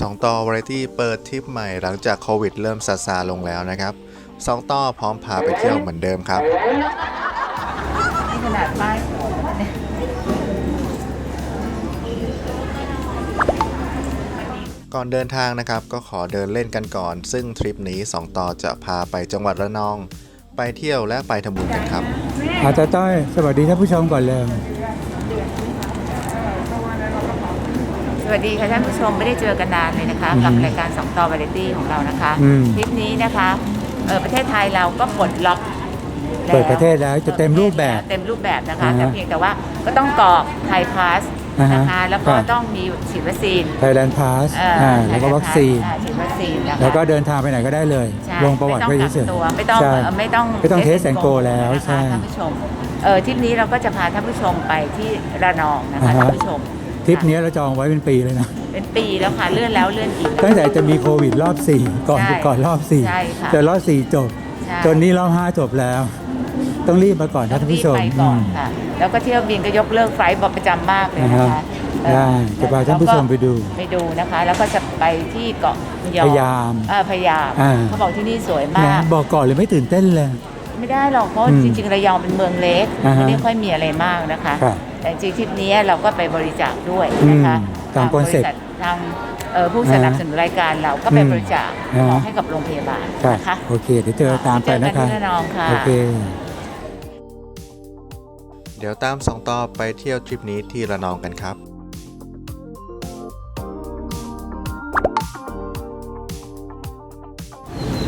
สองต่อวาไรตี้เปิดทริปใหม่หลังจากโควิดเริ่มซาซาลงแล้วนะครับสองต่อพร้อมพาไปเที่ยวเหมือนเดิมครับนี่ขนาดป้ายเนี่ยก่อนเดินทางนะครับก็ขอเดินเล่นกันก่อน ซึ่งทริปนี้ 2 ต่อจะพาไปจังหวัดระนอง ไปเที่ยวและไปทำบุญกันครับอาจารย์ต้อยสวัสดีท่านผู้ชมก่อนเลย สวัสดีค่ะท่านผู้ชมไม่ได้เจอกันนานเลยนะคะอืมกับรายการสองต่อวาไรตี้ของเรานะคะอืมทริปนี้นะคะเออประเทศไทยเราก็ปลดล็อกแล้วเปิดประเทศแล้วจะเต็มรูปแบบ เต็มรูปแบบนะคะ อ่าฮะแต่เพียงแต่ว่าก็ต้องกรอกไทยพาสอ่าฮะนะคะแล้วก็ครับ ต้องมีฉีดวัคซีนไทยแลนด์พาสเอ่ออ่าแล้วก็วัคซีน อ่าฉีดวัคซีนนะคะ แล้วก็เดินทางไปไหนก็ได้เลย ใช่ลงประวัติไม่ไว้ต้องเฉกัยกตัวๆไม่ต้องใช่เอ่อไม่ต้องไม่ต้อง test test and go แล้วนะคะใช่ท่านผู้ชมเออทริปนี้เราก็จะพาท่านผู้ชมไปที่ระนองนะคะอ่าฮะท่านผู้ชม ทริปนี้เราจองไว้เป็นปีเลยนะ เป็นปีแล้วค่ะเลื่อนแล้วเลื่อนอีก ตั้งแต่จะมีโควิดรอบ 4 ก่อนใช่ก่อนรอบใช่ค่ะ4แต่รอบ 4 จบ ใช่ จนนี้รอบ 5 จบแล้ว ต้องรีบมาก่อนนะท่านผู้ชมรีบไปก่อนค่ะ แล้วก็เที่ยวบินก็ยกเลิกไฟล์บอกประจำมากเลยนะนะครัคะบเออได้จะพาท่านผู้ชมไปดูไปดูนะคะ แล้วก็จะไปที่เกาะยอพะยามเออพะยามอ่า เขาบอกที่นี่สวยนะมากบอกก่อนเลยไม่ตื่นเต้นเลย ไม่ได้หรอกเพราะอืมจริงๆระยองเป็นเมืองเล็กอ่าฮะไม่ได้ค่อยมีอะไรมากนะคะ ครับแต่จริงๆทริปนี้เราก็ไปบริจาคด้วยนะคะอืมตามคอนเซ็ปต์ทางบริษัททางเอ่อผู้สนับสนุนรายการเราก็ไปอืมบริจาคอ่าของให้กับโรงพยาบาลครับนะคะ โอเค เดี๋ยวเจอตามไปนะเจอกัคะที่ระนองค่ะ โอเค เดี๋ยวตามสองต่อไปเที่ยวทริปนี้ที่ระนองกันครับ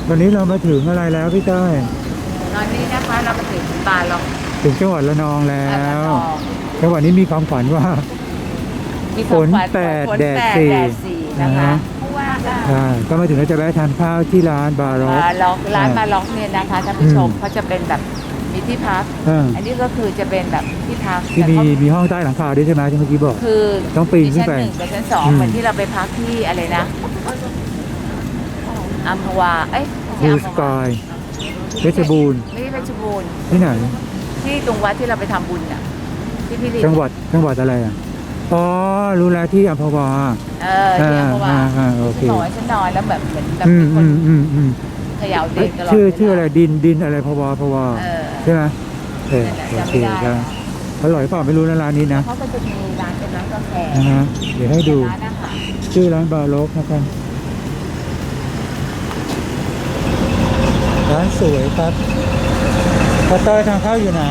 ตอนนี้เรามาถึงอะไรแล้วพี่ต้อย ตอนนี้นะคะเรามาถึงบาร์ล็อกถึงจังหวัดระนองแล้ระนวองจังหวัดนี้มีความฝันว่ามีความฝนฝัแปดฝนแดดปสี่สี่นะคะอ่าฮะผู้ว่าค่ะอ่าก็มาถึงแล้วจะแวะทานข้าวที่ร้านบาร์ร็อกบาร์ล็อกร้านอ่าบาร์ล็อกเนี่ยนะคะท่านผู้ชมอืมเขาจะเป็นแบบมีที่พักอ่าอันนี้ก็คือจะเป็นแบบที่พักที่มีแต่เขามีห้องใต้หลังคาด้วยใช่ไหมที่เมื่อกี้บอก คือต้องปีนขึ้นชั้นไปหนึ่งกับชั้นสองอืมเหมือนที่เราไปพักที่อะไรนะอัมพวา เอ้ยบูไม่สใช่กาย เพชรบูรณ์ไม่ใช่เพชรบูรณ์ที่ไหน ที่ตรงวัดที่เราไปทำบุญอะที่พี่ลินจังหวัดจังหวัดอะไรอะอ๋อรู้แล้วที่อัมพวาเออที่อัมพวาอ่าอ่าโอเคที่บอกว่าฉันนอนแล้วแบบเหมือนแบบอืมีมคอืนมอืมอืมเขย่าเตีเอ้ยยงตลอดชื่อเวลาชื่ออะไรดินดินอะไรพวาพวาเออ ใช่ไหมเออนั่นแหละโอเคจำไม่ได้ครับอร่อยเปล่าไม่รู้นะร้านนี้นะเขาก็จะมีร้านเป็นร้านกาแฟนะฮะเดี๋ยวให้ดูร้านอาหารชื่อร้านบาร์ล็อกนะครับ ร้านสวยครับพอเตอร์ทางเข้าอยู่ไหน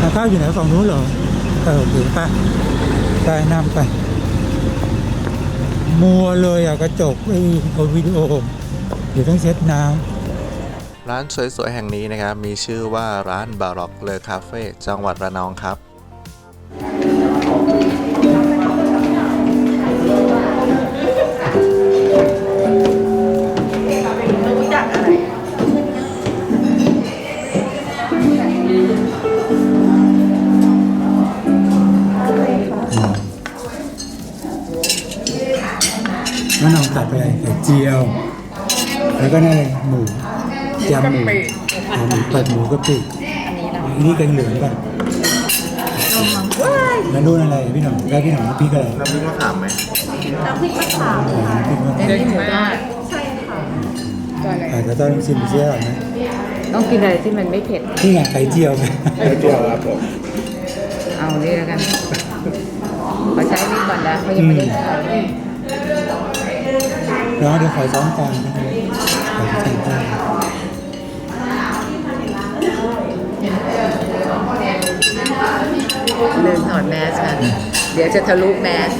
ทางเข้าอยู่ไหนฝั่งนู้นเหรอ เออโอเคไปไปนำไป มัวเลยอะกระจกไอ้เอาวิดีโอเดี๋ยวต้องเช็ดน้ำร้านสวยๆ แห่งนี้นะครับ มีชื่อว่าร้านบาร็อกเลอคาเฟ่จังหวัดระนองครับำแล้วน้องตัดไปอะไรไข่เจียว แล้วก็นั่นเลยหมูยำหมูอ๋อหมูตัดหมูกะปิอันนี้เราอันนี้แกงเหลืองป่ะแล้วนู่นอะไรพี่หน่องแล้วพี่หน่องน้ำพริกอะไรน้ำพริกมะขามไหมน้ำพริกมะขามเป็นที่หมูทอดอาจจะต้องชิมเสียหน่อยนะต้องกินอะไรที่มันไม่เผ็ดนี่ไงไข่เจียวไงไข่เจียวครับผมเอานี่แล้วกันขอใช้นี่ก่อนนะเขายังไม่ได้ใช้ ร้องเดี๋ยวขอซ้อมจานนะครับขอซ้อมจานลืมถอดแมสค่ะ เดี๋ยวจะทะลุแมส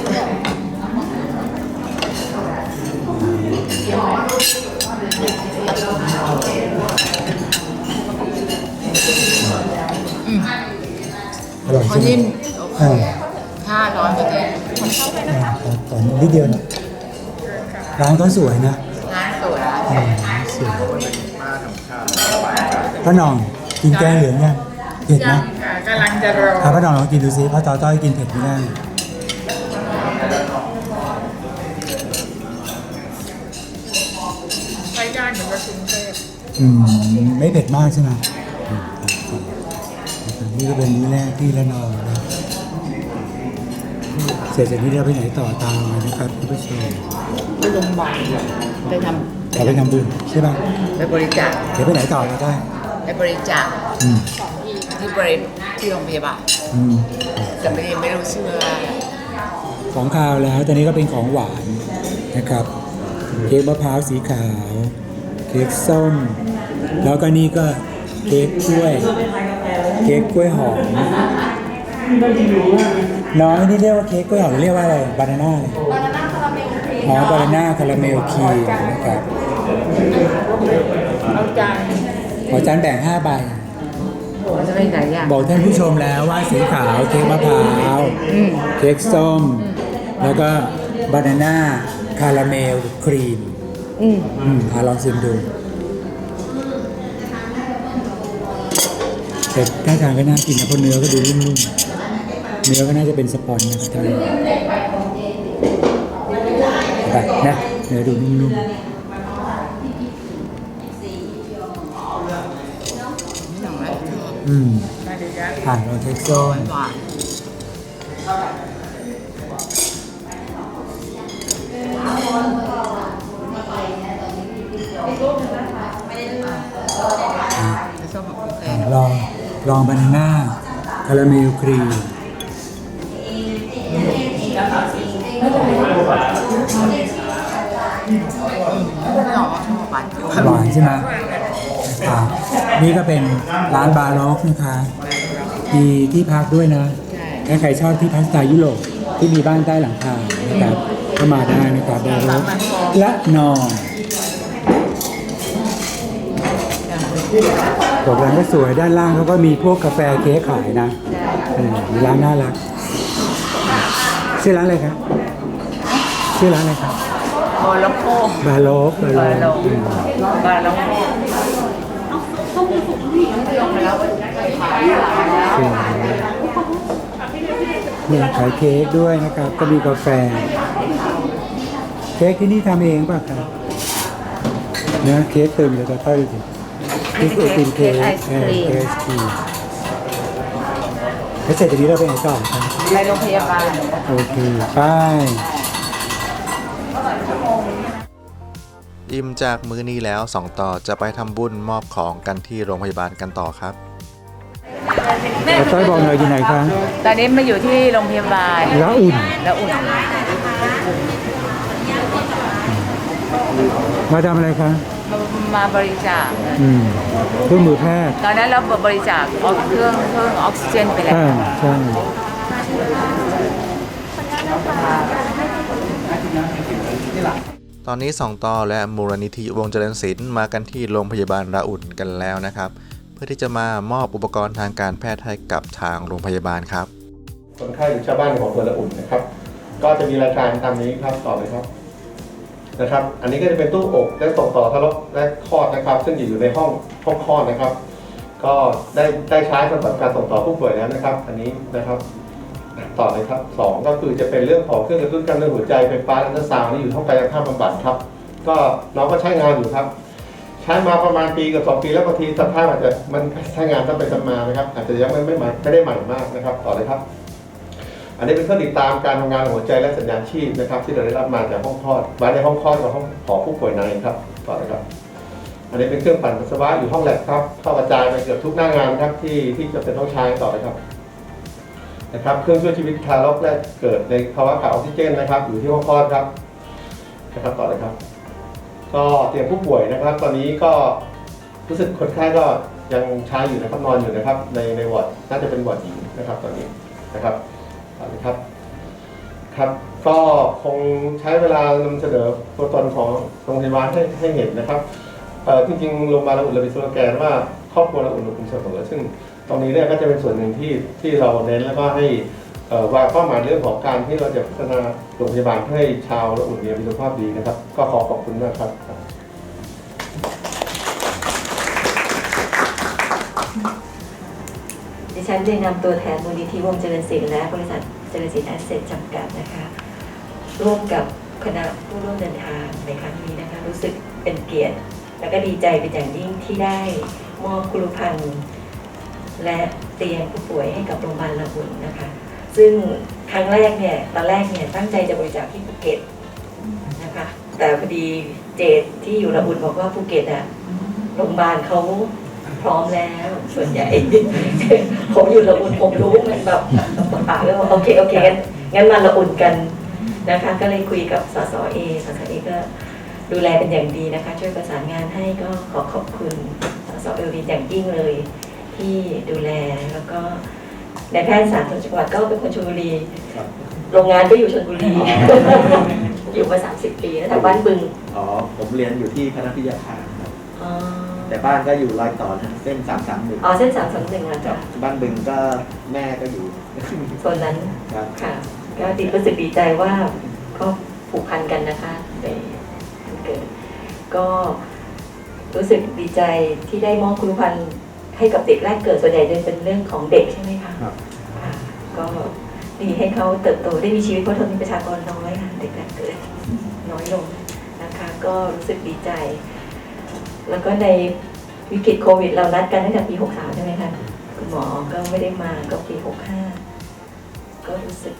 อร่อยเขาใช่ไหมนิ่มอ่าห้าร้อยเปอร์เซ็นต์อ่าขอขอนิดเดียวนะ ร้านก็สวยนะร้านสวยอืมสวยป้าหน่องกินแกงเหลืองเนี่ยเผ็ดนะกำลังจะรอถ้าป้าหน่องลองกินดูซิเพราะต่อต้อยกินเผ็ดไม่ได้ใช้ได้เหมือนกับกรุงเทพอืมไม่เผ็ดมากใช่ไหมอืมโอเคนี่ก็เป็นมื้อแรกที่ละนองนะเสร็จ เสร็จจากนี้เราไปไหนต่อตามมานะครับคุณผู้ชมไปโรงพยาบาลไปทำเราไปทำบุญใช่ป่ะไปบริจาคเดี๋ยวไปไหนต่อเราได้ไปบริจาคอืมที่บริที่โรงพยาบาลอืมแต่ไม่ได้ไม่รู้ชื่ออะไรของคาวแล้วตอนนี้ก็เป็นของหวานนะครับ เค้กมะพร้าวสีขาว เค้กส้ม แล้วก็นี่ก็เค้กกล้วย เค้กกล้วยหอม น้องนี่เรียกว่าเค้กกล้วยหอมหรือเรียกว่าอะไรบานาน่าเลยอ๋อบานาน่าคาราเมลครีมนะครับเอาจานขอจานแบ่ง5ใบมันจะเป็นหลายอย่างบอกท่านผู้ชมแล้วว่าสีขาวเค้กมะพร้าวอืมเค้กส้ม แล้วก็บานาน่าคาราเมลครีมอืมอืมอะลองชิมดูแต่ท่าทางก็น่ากินนะเพราะเนื้อก็ดูนุ่มๆ เนื้อก็น่าจะเป็นสปอนนะครับท่านแบบนะเนื้อดูนุ่มๆอืมผ่านเรเท็กโซนหวานจะชอบของคุณแฟอะนลองลองบานาน่าคาราเมลครีม หวานเขียวหวานใช่ไหมอ่านี่ก็เป็นร้านบาร์ล็อกนะคะมีที่พักด้วยนะใช่ถ้าใครชอบที่พักสไตล์ยุโรปที่มีบ้านใต้หลังคานะครับก็มาได้นะครับบาร์ล็อกและนอนตกร้านก็สวยด้านล่างเขาก็มีพวกกาแฟเค้กขายนะร้านน่ารัก ชื่อร้านอะไรครับชื่อร้านอะไรครับโอโลโก้บาร์ล็อกบาร์บาล็โลอกอืมบาโลโก้ลงไปแล้วขายสวยเนี่ยขายเค้กด้วยนะครับ ก็มีกาแฟ เค้กที่นี่ทำเองป่ะครับเนื้อเค้กเติมเลยก็ต้อยดิเค้กไอติมเค้กเออเค้กไอศครีมแล้ว เสร็จจากนี้เราไปไหนต่อครับไปโรงพยาบาลโอเคไป้ายอิ่มจากมื้อนี้แล้วสองต่อจะไปทำบุญมอบของกันที่โรงพยาบาลกันต่อครับแล้วต้อยบอกหน่อยอยู่ไหนคะตอนนี้มาอยู่ที่โรงพยาบาลละอุ่นแล้วอุ่น มาทำอะไรคะ มาบริจาคอืมเครื่องมือแพทย์ตอนนั้นเราบริจาคออกเครื่องเครื่องออกซิเจนไปแล้ว อ่าใช่ ตอนนี้สองต่อและมูลนิธิวงเจริญศิลป์มากันที่โรงพยาบาลระอุ่นกันแล้วนะครับ เพื่อที่จะมามอบอุปกรณ์ทางการแพทย์ให้กับทางโรงพยาบาลครับ คนไข้หรือชาวบ้านของตัวละอุ่นนะครับ ก็จะมีรายการตามนี้ครับต่อเลยครับ นะครับ อันนี้ก็จะเป็นตู้อกและส่งต่อทารกและคลอดนะครับ ซึ่งอยู่ในห้องห้องคลอดนะครับ ก็ได้ได้ใช้สำหรับการส่งต่อผู้ป่วยแล้วนะครับ อันนี้นะครับต่อเลยครับสองก็คือจะเป็นเรื่องของเครื่องกระตุ้นการเต้นหัวใจไฟฟ้าอัลตราซาวนี่อยู่ห้องกายภาพบำบัดครับ ก็น้องก็ใช้งานอยู่ครับ ใช้มาประมาณปีกับสองปีแล้วบางทีสภาพอาจจะมันใช้งานซ้ำไปซ้ำมานะครับ อาจจะยังไม่ไม่ใหม่ไม่ได้ใหม่มากนะครับ ต่อเลยครับ อันนี้เป็นเครื่องติดตามการทำงานของหัวใจและสัญญาณชีพนะครับ ที่เราได้รับมาจากห้องคลอดไว้ในห้องคลอดกับห้องของผู้ป่วยในครับต่อเลยครับอันนี้เป็นเครื่องปั่นปัสสาวะอยู่ห้องแลบครับเข้ากระจายไปเกือบทุกหน้างานครับที่ที่จะเป็นต้องใช้ต่อเลยครับนะครับเครื่องช่วยชีวิตทารกแรกเกิดในภาวะขาดออกซิเจนนะครับอยู่ที่ห้องคลอดครับนะครับต่อเลยครับ ก็เตียงผู้ป่วยนะครับ ตอนนี้ก็รู้สึกคนไข้ก็ยังใช้อยู่นะครับนอนอยู่นะครับ ในในวอร์ดน่าจะเป็นวอร์ดหญิงนะครับ ตอนนี้นะครับ ครับ ครับ ก็คงใช้เวลานำเสนอตัวตนของโรงพยาบาลให้ให้เห็นนะครับจริงๆโรงพยาบาลราอุ่นเรามีสโลแกนว่าครอบครัวเราอุ่นอบอุ่นเสมอซึ่งตรงนี้เนี่ยก็จะเป็นส่วนหนึ่งที่ที่เราเน้นแล้วก็ให้วางเป้าหมายเรื่องของการที่เราจะพัฒนาโรงพยาบาลเพื่อให้ชาวราอุ่นเนี่ยมีสุขภาพดีนะครับ ก็ขอขอบคุณมากครับ ฉันได้นำตัวแทนมูลนิธิวงเจริญศิลป์และบริษัทเจริญศิลป์แอสเซทจำกัดนะคะ ร่วมกับคณะผู้ร่วมเดินทางในครั้งนี้นะคะ รู้สึกเป็นเกียรติ และก็ดีใจเป็นอย่างยิ่งที่ได้มอบกรุพันธ์และเตียงผู้ป่วยให้กับโรงพยาบาลละอุ่นนะคะ ซึ่งครั้งแรกเนี่ยตอนแรกเนี่ยตั้งใจจะบริจาคที่ภูเก็ตนะคะ แต่พอดีเจดที่อยู่ระบุนบอกว่าภูเก็ตอะโรงพยาบาลเขา พร้อมแล้วส่วนใหญ่ผมอยู่ระบุนผมรู้มันแบบปากเลยว่าโอเคโอเคงั้นงั้นมาระอุ่นกันนะคะ ก็เลยคุยกับสสเอสสเอก็ดูแลเป็นอย่างดีนะคะ ช่วยประสานงานให้ก็ขอขอบคุณสสเอลวินอย่างยิ่งเลย ที่ดูแลแล้วก็ในแพทย์สาธารณสุขจังหวัดก็เป็นคนชลบุรีโรงงานก็อยู่ชลบุรีอยู่มา 30 ปีแล้วแต่บ้านบึง อ๋อ ผมเรียนอยู่ที่คณะพิทยาคารครับอ๋อ แต่บ้านก็อยู่รอยต่อทางเส้นสามสามหนึ่งอ๋อเส้นสามสามหนึ่งอะครัจ้ะบบ้านบึงก็แม่ก็อยู่โซนนั้นครับ ค่ะก็ดีรู้สึกดีใจว่าก็ผูกพันกันนะคะในวันเกิดก็รู้สึกดีใจที่ได้มอบคุณพันธ์ให้กับเด็กแรกเกิดส่วนใหญ่จะเป็นเรื่องของเด็กใช่ไหมคะครับ ค่ะก็ดีให้เขาเติบโตได้มีชีวิตเพราะทนมีประชากรน้อยค่ะเด็กแรกเกิด น้อยลงนะคะก็รู้สึกดีใจ แล้วก็ในวิกฤตโควิด เรานัดกันตั้งแต่ปี 63 ใช่ไหมคะคุณหมอก็ไม่ได้มาก็ปี 65 ก็รู้สึก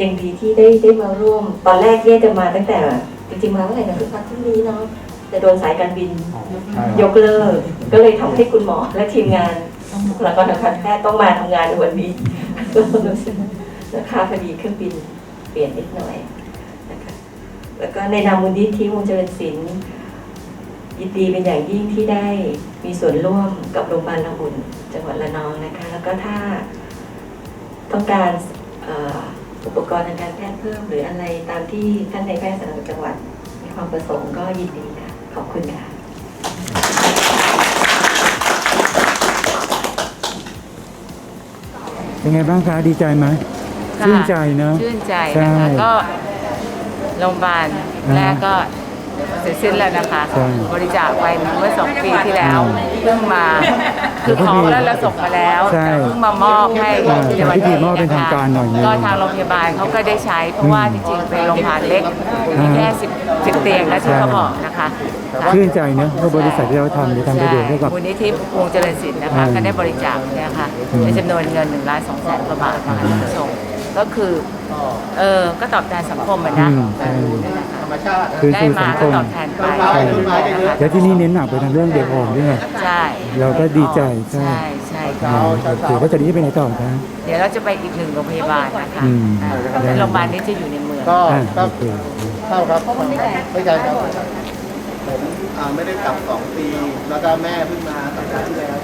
ยังดีที่ได้ได้มาร่วม ตอนแรกเนี่ยจะมาตั้งแต่จริงๆมาเมื่อไหร่นะคือพักที่นี้เนาะแต่โดนสายการบินยกเลิก ก็เลยทำให้คุณหมอและทีมงานบุคลากรทางการแพทย์ต้องมาทำงานในวันนี้ก็รู้สึกนะคะพอดีเครื่องบินเปลี่ยนนิดหน่อยนะคะแล้วก็ในนามมูลนิธิวงเจริญศิลป์ ยินดีเป็นอย่างยิ่งที่ได้มีส่วนร่วมกับโรงพยาบาลละอุ่นจังหวัดระนองนะคะ แล้วก็ถ้าต้องการเอ่ออุปกรณ์ทางการแพทย์เพิ่ม หรืออะไรตามที่ท่านในายแพทย์สาธารณสุขจังหวัด มีความประสงค์ก็ยินดีค่ะ ขอบคุณค่ะ เป็นไงบ้างคะ ดีใจไหมค่ะชื่นใจเนอะ ชื่นใจใช่นะคะก็โรงพยาบาลอ่าแรกก็ เสร็จสิ้นแล้วนะคะ ใช่บริจาคไปเมื่อสองปีที่แล้วเพิ่งมาคือของแล้วเราส่งมาแล้วใช่แต่เพิ่งมามอบให้อ่าในวันพิธีนี้มอบเป็นนะคะทางการหน่อยนึงก็ทางโรงพยาบาลเขาก็ได้ใช้เพราะว่าจริงๆเป็นโรงพยาบาลเล็กมีแค่สิบสิบเตียงนะที่เขาบอกนะคะค่ะ ชื่นใจเนอะว่าบริษัทที่เราทำเนี่ยทำประโยชน์ให้กับ มูลนิธิวงเจริญศิลป์นะคะ อืมก็ได้บริจาคเนี่ยค่ะอืมในจำนวนเงิน1นึ่งล้านสองแสนกว่าบาทมาให้ท่านผู้ชม ก็คือ เออก็ตอบแทนสังคมอะนะอืมใช่ ธรรมชาติ คืนได้สู่มาสังคก็มตอบแทนไปใช่ นะคะแล้วที่นี่เน้นหนักไปทางเรื่องเด็กอ่อนด้วยไง ใช่เราก็ดีใจใช่ ใช่ใช่ค่ะอ่าโอเคแล้วจากนี้ไปไหนต่อคะ เดี๋ยวเราจะไปอีกหนึ่งโรงพยาบาลนะคะอืม อ่าได้โรงพยาบาลนี้จะอยู่ในเมือง ก็อ่าก็โอเคเท่าครับไม่ไกลครับผมอ่าไม่ได้กลับสองปี แล้วก็แม่เพิ่งมาสัปดาห์ที่แล้ว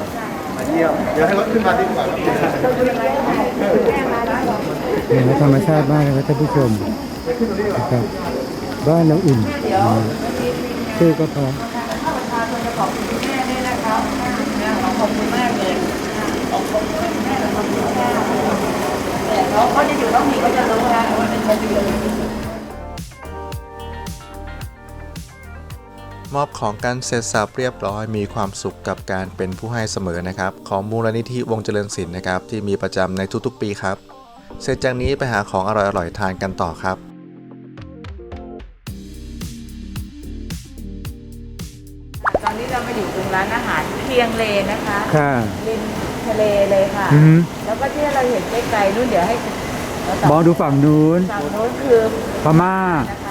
มาเยี่ยมเดี๋ยวให้รถขึ้นมาดีกว่าครับ เห็นแล้วธรรมชาติมากเลยนะท่านผู้ชมนะครับบ้านเราอุ่นนะชื่อก็เพราะมอบของกันเสร็จสับเรียบร้อยมีความสุขกับการเป็นผู้ให้เสมอนะครับ ของมูลนิธิวงเจริญศิลป์นะครับ ที่มีประจำในทุกๆปีครับ เสร็จจากนี้ไปหาของอร่อยๆทานกันต่อครับตอนนี้เรามาอยู่ตรงร้านอาหารเคียงเลนะคะค่ะ ริมทะเลเลยค่ะ อืมแล้วก็ที่เราเห็นไกลๆนู่นเดี๋ยวให้เราต่มองดูฝั่งนู้นฝั่งนู้นคือพม่า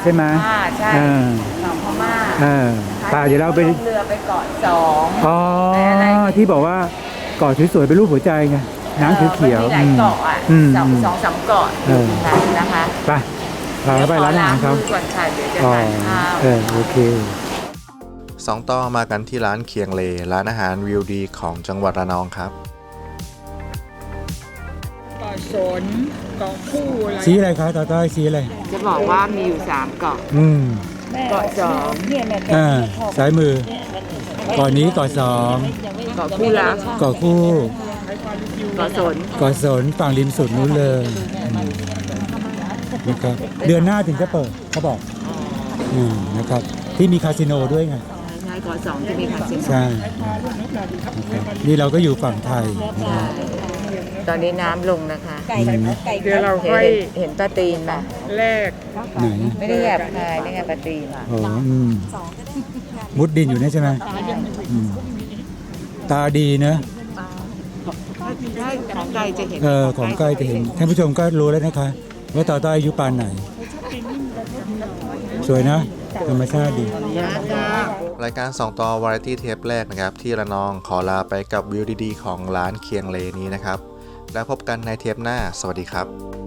ใช่ไหมพม่าใช่เออฝั่งพม่าเออป่าเดี๋ยวเราไปลงเรือไปเกาะสองอ๋ออะไรที่บอกว่าเกาะสวยๆเป็นรูปหัวใจไง น้ำเขียวมันมีหลายเกาะอะอืมสองอืมสองสามเกาะอเอยู่อตรงนั้นนะคะไปเราไปร้านอาหารครับเดี๋ยวขอล้งมือก่อนค่ะเดี๋ยวจะอ๋อทานข้าวเออโอเคสองต่อมากันที่ร้านเคียงเล ร้านอาหารวิวดีของจังหวัดระนองครับเกาะสนเกาะคู่อะไรชี้อะไรคะต่อต้อยชี้อะไร จะบอกว่ามีอยู่สามเกาะอืมเกาะสองอ่าซ้ายมือเก่อนนี้เก่อสองเกาะคู่รักเก่อคู่เกาะสนเก่อสนฝั่งริมสุดนู้นเลยอืมนะครับเดือนหน้าถึงจะเปิดเขาบอกอืมนะครับที่มีคาสิโนด้วยไงใช่เกาะสองที่มีคาสิโนใช่นะครับนี่เราก็อยู่ฝั่งไทยนะครับตอนนี้น้ำลงนะคะอืมเดี๋ยวเราเห็นค่อยเห็นเห็นปลาตีนไหมแลกไหนไม่ได้แยบคายนี่ไงปลาตีนอ๋ออืมมุดดินอยู่เนี่ยใช่ไหมอืมตาดีเนอะ ถ้าของไกลจะเห็นเออของใกล้จะเห็นท่านผู้ชมก็รู้แล้วนะคะ ว่าต่อต้อยอายุปานไหน สวยนะ ธรรมชาติดี รายการ 2 ต่อวาไรตี้เทปแรกนะครับ ที่ระนองขอลาไปกับวิวดีๆ ของร้านเคียงเลนี้นะครับ แล้วพบกันในเทปหน้า สวัสดีครับ